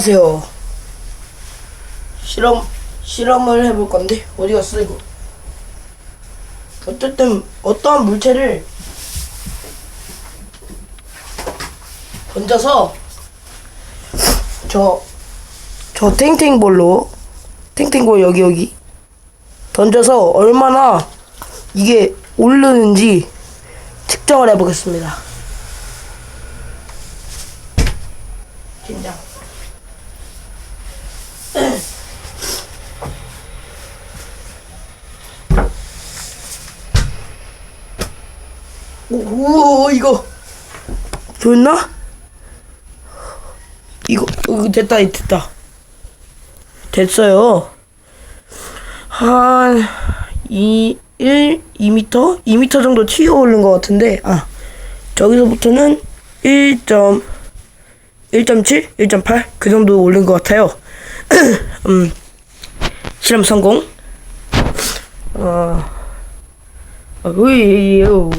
안녕하세요. 실험 실험을 해볼 건데 어디 갔어 이거? 어쨌든 어떠한 물체를 던져서 저 저 탱탱볼로 탱탱볼 여기 여기 던져서 얼마나 이게 오르는지 측정을 해보겠습니다. 긴장. 오, 오 이거. 좋나? 이거 이거 됐다 됐다. 됐어요. 한 2, 1, 2m? 2m 정도 튀어 오른 것 같은데 아. 저기서부터는 1. 1.7, 1.8 그 정도 오른 것 같아요. 음. 실험 성공. 어, 어, 으이, 어,